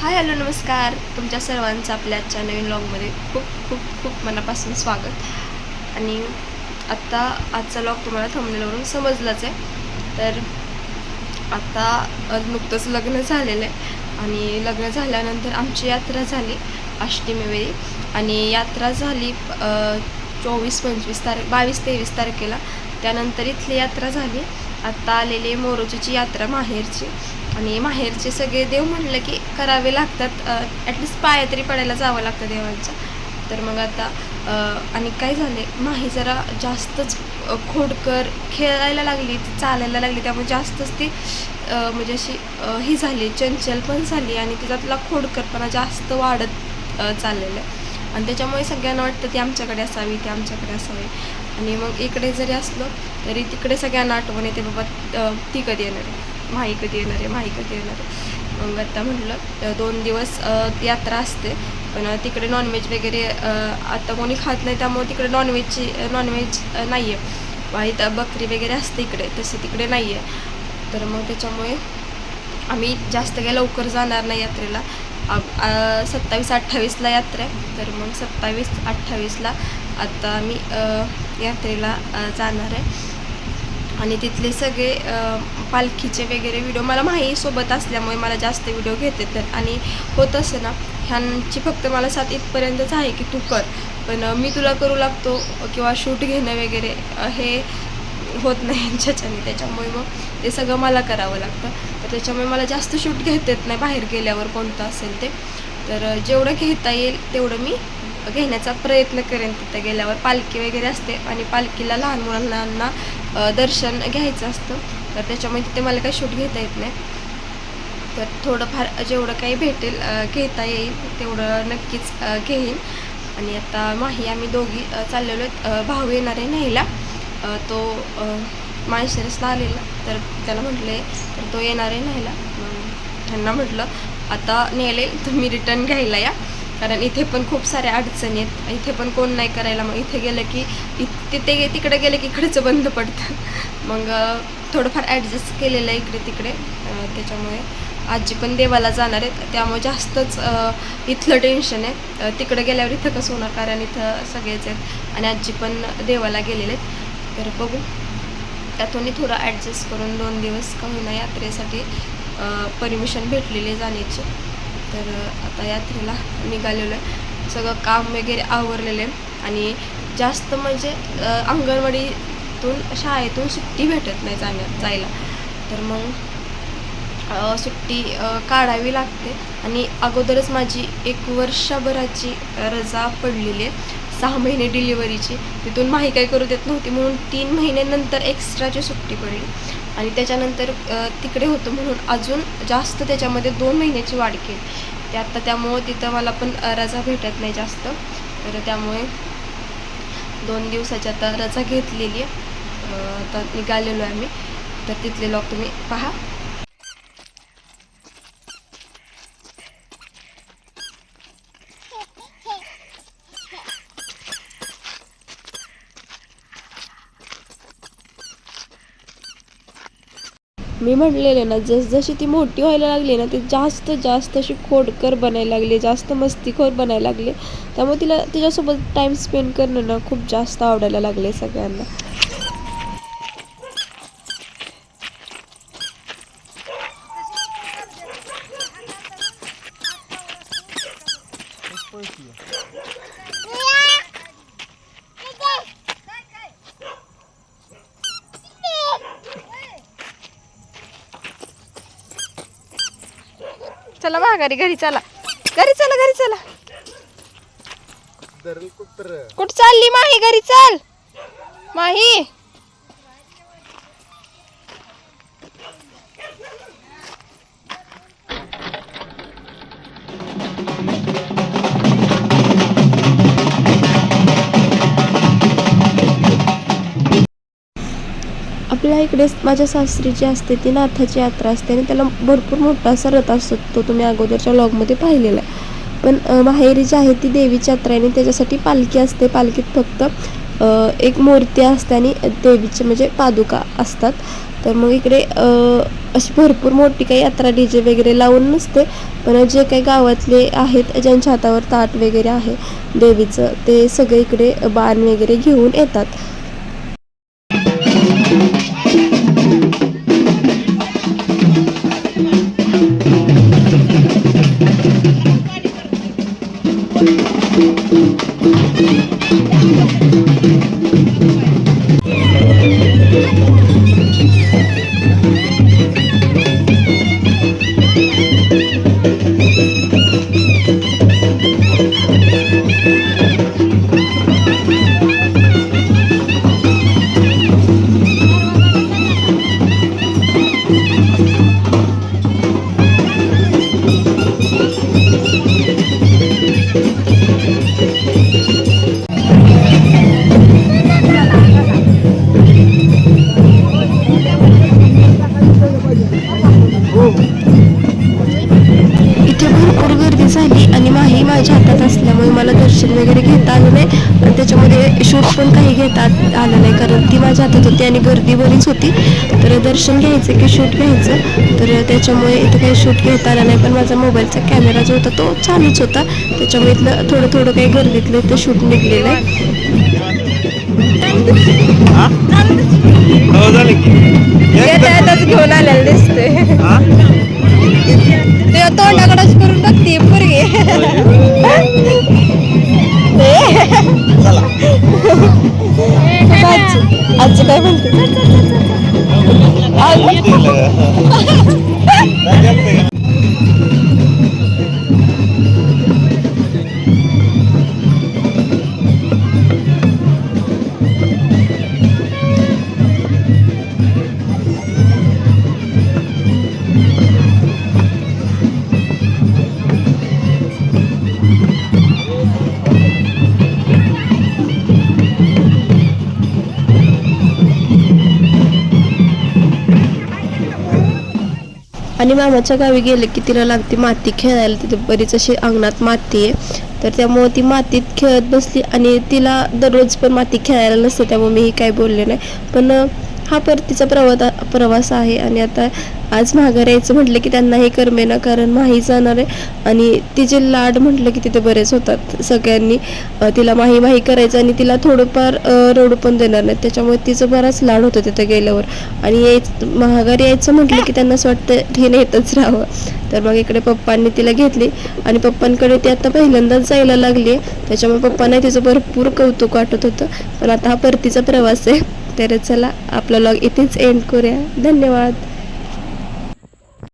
Hi hello नमस्कार. तुमच्या सर्वांचं आपल्या आजच्या नवीन ब्लॉगमध्ये खूप खूप खूप मनापासून स्वागत. आणि आत्ता आजचा ब्लॉग तुम्हाला थंबनेलवरून समजलाच आहे. तर आत्ता नुकतंच लग्न झालेलं आहे. आणि लग्न झाल्यानंतर आमची यात्रा झाली अष्टमीवेळी आणि यात्रा झाली चोवीस पंचवीस तारीख बावीस तेवीस तारखेला. त्यानंतर इथली यात्रा झाली. आत्ता आलेली मोरोजीची यात्रा माहेरची. आणि माहेरचे सगळे देव म्हणलं की करावे लागतात. ॲटलिस्ट पाया तरी पडायला जावं लागतं देवांच्या. तर मग आता आणि काय झाले माही जरा जास्तच खोडकर खेळायला लागली ती चालायला लागली. त्यामुळे जास्तच ती म्हणजे अशी ही झाली चंचल पण झाली आणि तिच्यातला खोडकरपणा जास्त वाढत चाललेलं आहे. आणि त्याच्यामुळे सगळ्यांना वाटतं ती आमच्याकडे असावी ती आमच्याकडे असावी. आणि मग इकडे जरी असलो तरी तिकडे सगळ्यांना आठवण येते बाबा ती कधी येणार आहे. माही कधी येणार आहे माही कधी येणार आहे मग आता म्हटलं दोन दिवस यात्रा असते. पण तिकडे नॉनव्हेज वगैरे आत्ता आता कोणी खात नाही त्यामुळे तिकडे नॉनव्हेजची नॉनव्हेज नाही आहे इथं बकरी वगैरे असते इकडे तसं तिकडे नाही आहे तर मग त्याच्यामुळे आम्ही जास्त काही लवकर जाणार नाही यात्रेला. सत्तावीस अठ्ठावीसला यात्रा आहे. तर मग सत्तावीस अठ्ठावीसला आता आम्ही यात्रेला जाणार आहे. आणि तिथले सगळे पालखीचे वगैरे व्हिडिओ मला माही सोबत असल्यामुळे मला जास्त व्हिडिओ घेत येतात आणि होत असं ना ह्यांची फक्त मला साथ इथपर्यंतच आहे की तू कर. पण मी तुला करू लागतो किंवा शूट घेणं वगैरे हे होत नाही यांच्याच्याने त्याच्यामुळे मग ते सगळं मला करावं लागतं. तर त्याच्यामुळे मला जास्त शूट घेता येत नाही बाहेर गेल्यावर कोणतं असेल ते. तर जेवढं घेता येईल तेवढं मी घेण्याचा प्रयत्न करेन तिथं गेल्यावर. पालखी वगैरे असते आणि पालखीला लहान मुलांना दर्शन घ्यायचं असतं. तर त्याच्यामुळे तिथे मला काही शूट घेता येत नाही. तर थोडंफार जेवढं काही भेटेल घेता येईल तेवढं नक्कीच घेईन. आणि आता माही आम्ही दोघी चाललेलो आहेत. भाऊ येणार आहे नाहीला. तो अ, आलेला. तर त्याला म्हटले तर तो येणार आहे नाहीला. मग म्हटलं आता नेले तुम्ही रिटर्न घ्यायला या. कारण इथे पण खूप साऱ्या अडचणी आहेत. इथे पण कोण नाही करायला. मग इथे गेलं की तिथे तिकडे गेलं की इकडचं बंद पडतं. मग थोडंफार ॲडजस्ट केलेलं आहे इकडे तिकडे. त्याच्यामुळे आजी पण देवाला जाणार आहेत. त्यामुळे जास्तच इथलं टेन्शन आहे. तिकडे गेल्यावर इथं कसं होणार? कारण इथं सगळेच आहेत. आणि आजी पण देवाला गेलेले आहेत. तर बघू. त्यातूनही थोडं ॲडजस्ट करून दोन दिवस का होईना यात्रेसाठी परमिशन भेटलेली जाण्याची. तर आता यात्रेला निघालेलो आहे सगळं काम वगैरे आवरलेलं आहे. आणि जास्त म्हणजे अंगणवाडीतून शाळेतून सुट्टी भेटत नाही जाण्या जायला. तर मग सुट्टी काढावी लागते. आणि अगोदरच माझी एक वर्षभराची रजा पडलेली आहे. सहा महिने डिलिव्हरीची. तिथून माही काही करू देत नव्हती. म्हणून तीन महिन्यानंतर एक्स्ट्राची सुट्टी पडली. आणि त्याच्यानंतर तिकडे होतं म्हणून अजून जास्त त्याच्यामध्ये दोन महिन्याची वाढ केली. ते आत्ता त्यामुळं तिथं मला पण रजा भेटत नाही जास्त. तर त्यामुळे दोन दिवसाची आता रजा घेतलेली आहे. तर निघालेलो आहे आम्ही. तर तिथले लोक तुम्ही पहा. मी म्हटलेले ना जसजशी ती मोठी व्हायला लागली ना ती जास्त जास्त अशी खोडकर बनायला लागली जास्त मस्तीखोर बनायला लागली. त्यामुळे तिला तिच्यासोबत टाईम स्पेंड करणं ना खूप जास्त आवडायला लागले सगळ्यांना. चला माघारी घरी चला. घरी चला घरी चला. कुठं चालली माही? घरी चाल. माही. आपल्या इकडे माझ्या सासरी जी असते ती नाथाची यात्रा असते आणि त्याला भरपूर मोठा असा रथ असतो तो तुम्ही अगोदरच्या लॉगमध्ये पाहिलेला आहे. पण माहेरी जी आहे ती देवीची यात्रा आहे आणि त्याच्यासाठी पालखी असते. पालखीत फक्त एक मूर्ती असते आणि देवीचे म्हणजे पादुका असतात. तर मग इकडे अशी भरपूर मोठी काही यात्रा डी जे वगैरे लावून नसते पण जे काही गावातले आहेत ज्यांच्या हातावर ताट वगैरे आहे देवीचं ते सगळे इकडे बाण वगैरे घेऊन येतात. Thank you. माझ्या हातात असल्यामुळे मला दर्शन वगैरे घेता आलं नाही. आणि त्याच्यामध्ये शूट पण काही घेता आलं नाही. कारण ती माझ्या हातात होती आणि गर्दी बरीच होती. तर दर्शन घ्यायचं की शूट घ्यायचं. तर त्याच्यामुळे इथं काही शूट घेता आलं नाही. पण माझा मोबाईलचा कॅमेरा जो होता तो चालूच होता. त्याच्यामुळे इथलं थोडं थोडं काही गर्दीतलं इथं शूट निघलेलं आहे हो? झालं की. एक घेऊन आलेलं दिसते? ते तोंडाकडेच करून टाकते. आजी आजी काय म्हणते नाही आणि मामाच्या गावी गेले की तिला लागते माती खेळायला. तिथे बरीच अशी अंगणात माती आहे. तर त्यामुळे ती मातीत खेळत बसली आणि तिला दररोज पण माती खेळायला नसते. त्यामुळे मीही काही बोलले नाही. पण हा परतीचा प्रवास प्रवास आहे आणि आता आज माघार यायचं म्हटलं की त्यांनाही करमेना कारण माही जाणार आहे. आणि तिचे लाड म्हटलं की तिथे बरेच होतात. सगळ्यांनी तिला माही माही करायचं आणि तिला थोडंफार रडू पण देणार नाही त्याच्यामुळे तिचं बराच लाड होतं तिथे गेल्यावर. आणि यायचं महागारी यायचं म्हटलं की त्यांना असं वाटतं हे येतच राहावं. तर मग इकडे पप्पांनी तिला घेतली आणि पप्पांकडे ती आता पहिल्यांदाच जायला लागली त्याच्यामुळे पप्पांना तिचं भरपूर कौतुक वाटत होतं. पण आता हा परतीचा प्रवास आहे. तर चला आपला लॉग इथेच एंड करूया. धन्यवाद.